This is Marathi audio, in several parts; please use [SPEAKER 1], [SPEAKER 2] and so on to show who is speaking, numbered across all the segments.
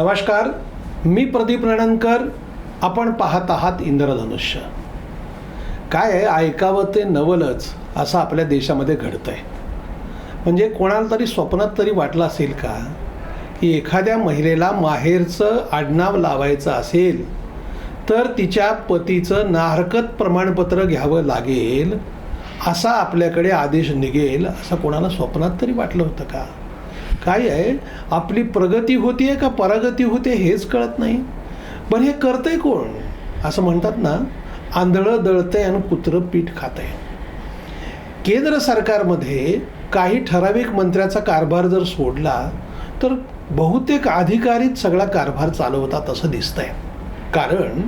[SPEAKER 1] नमस्कार मी प्रदीप नणनकर आपण पाहत आहात इंद्रधनुष्य. काय आहे ऐकावं ते नवलच असं आपल्या देशामध्ये घडतं आहे म्हणजे कोणाला तरी स्वप्नात तरी वाटलं असेल का की एखाद्या महिलेला माहेरचं आडनाव लावायचं असेल तर तिच्या पतीचं नाहरकत प्रमाणपत्र घ्यावं लागेल असा आपल्याकडे आदेश निघेल असं कोणाला स्वप्नात तरी वाटलं होतं का? काय आहे? आपली प्रगती होतीये का परागती होते हेच कळत नाही. बरं हे करतंय कोण? असं म्हणतात ना आंधळं दळतंय आणि कुत्रं पीठ खातंय. केंद्र सरकारमध्ये काही ठराविक मंत्र्याचा कारभार जर सोडला तर बहुतेक अधिकारीच सगळा कारभार चालवतात असं दिसतंय. कारण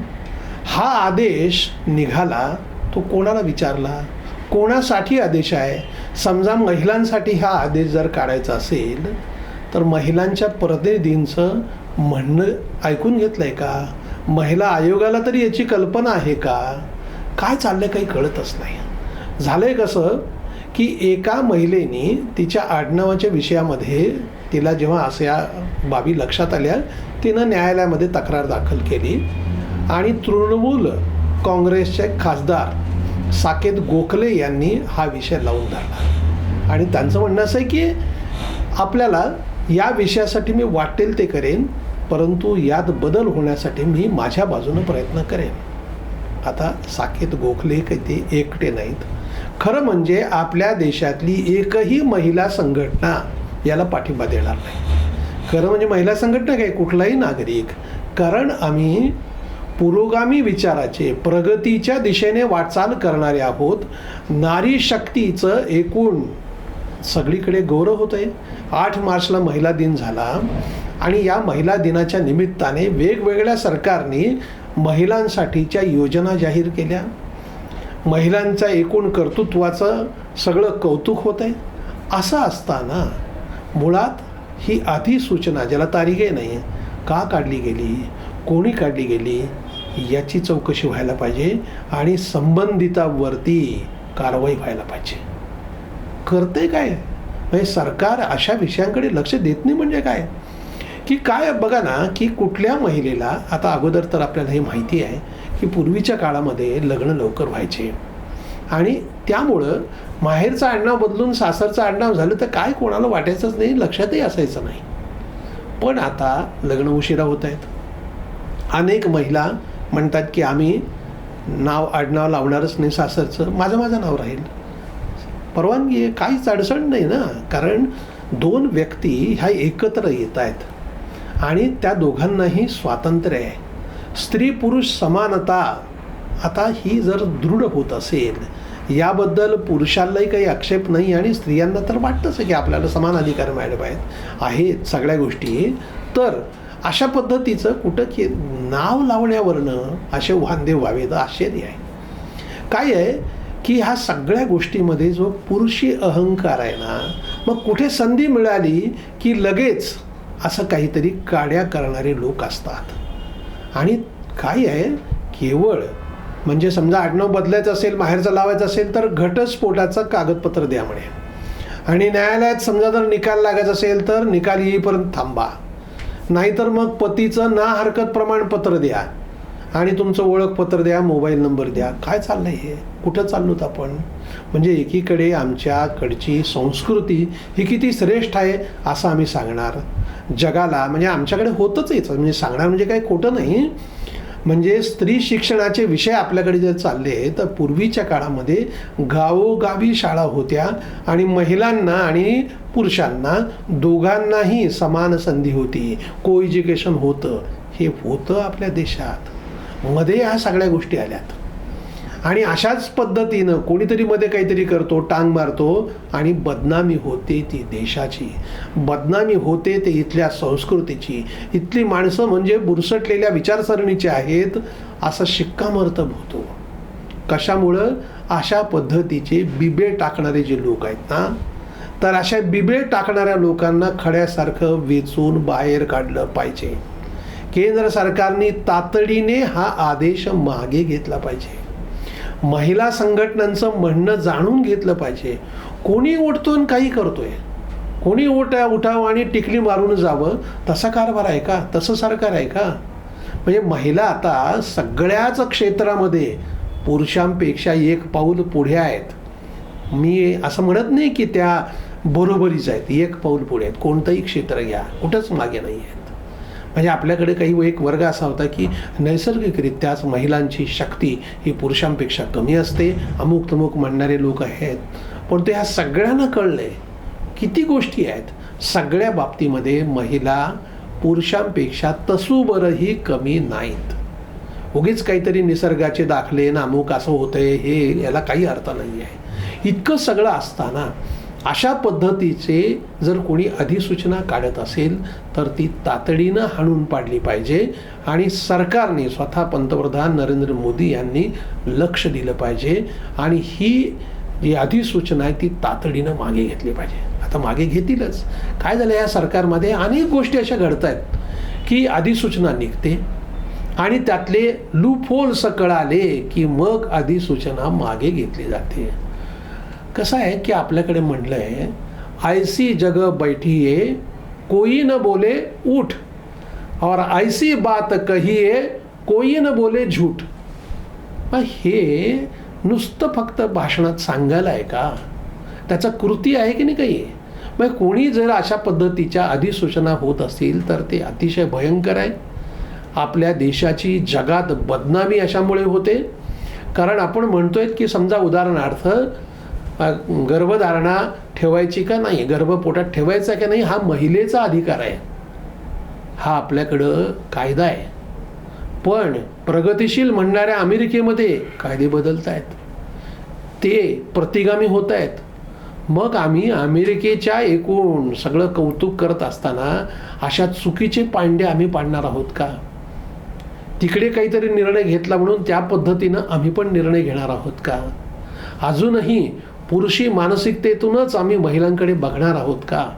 [SPEAKER 1] हा आदेश निघाला तो कोणाला विचारला? कोणासाठी आदेश आहे? समजा महिलांसाठी हा आदेश जर काढायचा असेल तर महिलांच्या प्रतिनिधींचं म्हणणं ऐकून घेतलं आहे का? महिला आयोगाला तरी याची कल्पना आहे का? काय चाललं काही कळतच नाही. झालं आहे कसं की एका महिलेने तिच्या आडनावाच्या विषयामध्ये तिला जेव्हा अशा बाबी लक्षात आल्या तिनं न्यायालयामध्ये तक्रार दाखल केली आणि तृणमूल काँग्रेसचे खासदार साकेत गोखले यांनी हा विषय लावून धरला. आणि त्यांचं म्हणणं असं आहे की आपल्याला या विषयासाठी मी वाटेल ते करेन परंतु यात बदल होण्यासाठी मी माझ्या बाजूनं प्रयत्न करेन. आता साकेत गोखले काही ते एकटे नाहीत. खरं म्हणजे आपल्या देशातली एकही महिला संघटना याला पाठिंबा देणार नाही. खरं म्हणजे महिला संघटना काय? कुठलाही नागरिक. कारण आम्ही पुरोगामी विचाराचे प्रगतीच्या दिशेने वाटचाल करणारे आहोत. नारी शक्तीचं एकूण सगळीकडे गौरव होत आहे आठ मार्चला महिला दिन झाला आणि या महिला दिनाच्या निमित्ताने वेगवेगळ्या सरकारने महिलांसाठीच्या योजना जाहीर केल्या. महिलांचा एकूण कर्तृत्वाचं सगळं कौतुक होत आहे असं असताना मुळात ही अधिसूचना ज्याला तारीख नाही का काढली गेली? कोणी काढली गेली? याची चौकशी व्हायला पाहिजे आणि संबंधितावरती कारवाई व्हायला पाहिजे. करते काय? म्हणजे सरकार अशा विषयांकडे लक्ष देत नाही म्हणजे काय? की काय बघा ना की कुठल्या महिलेला आता अगोदर तर आपल्याला हे माहिती आहे की पूर्वीच्या काळामध्ये लग्न लवकर व्हायचे. आणि त्यामुळं माहेरचं आडनाव बदलून सासरचं आडनाव झालं तर काय कोणाला वाटायचंच नाही लक्षातही असायचं नाही. पण आता लग्न उशिरा होत आहेत. अनेक महिला म्हणतात की आम्ही नाव आडनाव लावणारच नाही सासरचं. माझं माझं नाव राहील. परवानगी आहे काहीच अडचण नाही ना. कारण दोन व्यक्ती ह्या एकत्र येत आहेत. आणि त्या दोघांनाही स्वातंत्र्य आहे. स्त्री पुरुष समानता आता ही जर दृढ होत असेल याबद्दल पुरुषांनाही काही आक्षेप नाही आणि स्त्रियांना तर वाटतंच आहे की आपल्याला समान अधिकार मिळाले पाहिजेत. आहेत सगळ्या गोष्टी. तर अशा पद्धतीचं कुठं की नाव लावण्यावरनं असे वांदे व्हावेत आश्चर्य आहे. काय आहे? की ह्या सगळ्या गोष्टीमध्ये जो पुरुषी अहंकार आहे ना मग कुठे संधी मिळाली की लगेच असं काहीतरी काड्या करणारे लोक असतात? आणि काय आहे? केवळ म्हणजे समजा आडनाव बदलायचं असेल माहेरचं लावायचं असेल तर घटस्फोटाचं कागदपत्र द्या म्हणे. आणि न्यायालयात समजा जर निकाल लागायचा असेल तर निकाल येईपर्यंत थांबा. नाहीतर मग पतीचं ना हरकत प्रमाणपत्र द्या. आणि तुमचं ओळखपत्र द्या मोबाईल नंबर द्या. काय चाललंय हे? कुठं चाललोत आपण? म्हणजे एकीकडे आमच्याकडची संस्कृती ही किती श्रेष्ठ आहे असं आम्ही सांगणार. जगाला म्हणजे आमच्याकडे होतच आहे म्हणजे सांगणार म्हणजे काही खोटं नाही. म्हणजे स्त्री शिक्षणाचे विषय आपल्याकडे जर चालले तर पूर्वीच्या काळामध्ये गावोगावी शाळा होत्या आणि महिलांना आणि पुरुषांना दोघांनाही समान संधी होती. को एज्युकेशन होतं. हे होतं आपल्या देशात. मध्ये ह्या सगळ्या गोष्टी आल्यात. आणि अशाच पद्धतीनं कोणीतरी मध्ये काहीतरी करतो टांग मारतो आणि बदनामी होते ती देशाची. बदनामी होते ते इथल्या संस्कृतीची. इथली माणसं म्हणजे बुरसटलेल्या विचारसरणीची आहेत असा शिक्कामर्तब होतो. कशामुळं? अशा पद्धतीचे बिबे टाकणारे जे लोक आहेत ना तर अशा बिबे टाकणाऱ्या लोकांना खड्यासारखं वेचून बाहेर काढलं पाहिजे. केंद्र सरकारने तातडीने हा आदेश मागे घेतला पाहिजे. महिला संघटनांचं म्हणणं जाणून घेतलं पाहिजे. कोणी उठतो आणि काही करतोय? कोणी उठा उठावं आणि टिकली मारून जावं? तसा कारभार आहे का? तसं सरकार आहे का? म्हणजे महिला आता सगळ्याच क्षेत्रामध्ये पुरुषांपेक्षा एक पाऊल पुढे आहेत. मी असं म्हणत नाही की त्या बरोबरीच आहेत. एक पाऊल पुढे आहेत. कोणतंही क्षेत्र घ्या. कुठंच मागे नाही आहेत. म्हणजे आपल्याकडे काही एक वर्ग असा होता की नैसर्गिकरित्याच महिलांची शक्ती ही पुरुषांपेक्षा कमी असते. अमुक तमुक म्हणणारे लोक आहेत. पण ते ह्या सगळ्यांना कळलंय. किती गोष्टी आहेत. सगळ्या बाबतीमध्ये महिला पुरुषांपेक्षा तसूबरही कमी नाहीत. उगीच काहीतरी निसर्गाचे दाखले ना अमुक असं होतंय हे याला काही अर्थ नाही आहे इतकं सगळं असताना अशा पद्धतीचे जर कोणी अधिसूचना काढत असेल तर ती तातडीनं हाणून पाडली पाहिजे आणि सरकारने स्वतः पंतप्रधान नरेंद्र मोदी यांनी लक्ष दिलं पाहिजे आणि ही जी अधिसूचना आहे ती तातडीनं मागे घेतली पाहिजे. आता मागे घेतीलच. काय झालं या सरकारमध्ये? अनेक गोष्टी अशा घडत आहेत की अधिसूचना निघते आणि त्यातले लूफोल्स कळाले की मग अधिसूचना मागे घेतली जाते. कसं आहे की आपल्याकडे म्हटलं आहे ऐसी जग बैठिए कोई न बोले उठ और ऐसी बात कहिए कोई न बोले झूठ. हे नुसतं फक्त भाषणात सांगायला आहे का? त्याचा कृती आहे की नाही काही? मग कोणी जर अशा पद्धतीच्या अधिसूचना होत असतील तर ते अतिशय भयंकर आहे. आपल्या देशाची जगात बदनामी अशामुळे होते. कारण आपण म्हणतोय की समजा उदाहरणार्थ गर्भधारणा ठेवायची का नाही? गर्भ पोटात ठेवायचा का नाही? हा महिलेचा अधिकार आहे. हा आपल्याकडं कायदा आहे. पण प्रगतिशील म्हणणाऱ्या अमेरिकेमध्ये कायदे बदलत आहेत ते प्रतिगामी होत आहेत मग आम्ही अमेरिकेच्या एकूण सगळं कौतुक करत असताना अशा चुकीचे पांडे आम्ही पाडणार आहोत का? तिकडे काहीतरी निर्णय घेतला म्हणून त्या पद्धतीनं आम्ही पण निर्णय घेणार आहोत का? अजूनही पुरुषी मानसिकतेतूनच आम्ही महिलांकडे बघणार आहोत का?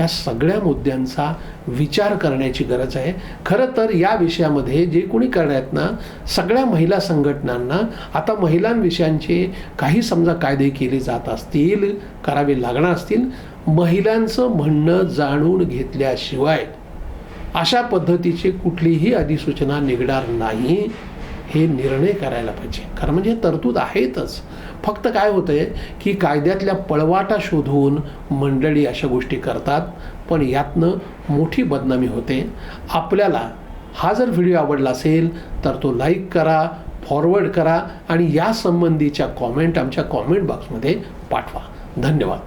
[SPEAKER 1] या सगळ्या मुद्द्यांचा विचार करण्याची गरज आहे. खरं तर या विषयामध्ये जे कोणी करण्यात ना सगळ्या महिला संघटनांना आता महिलांविषयांचे काही समजा कायदे केले जात असतील करावे लागणार असतील महिलांचं म्हणणं जाणून घेतल्याशिवाय अशा पद्धतीची कुठलीही अधिसूचना निघणार नाही. हे निर्णय करायला पाहिजे. कारण म्हणजे तरतूद आहेतच. फक्त काय होतं आहे की कायद्यातल्या पळवाटा शोधून मंडळी अशा गोष्टी करतात पण यातनं मोठी बदनामी होते. आपल्याला हा जर व्हिडिओ आवडला असेल तर तो लाईक करा फॉरवर्ड करा आणि यासंबंधीच्या कॉमेंट आमच्या कॉमेंट बॉक्समध्ये पाठवा. धन्यवाद.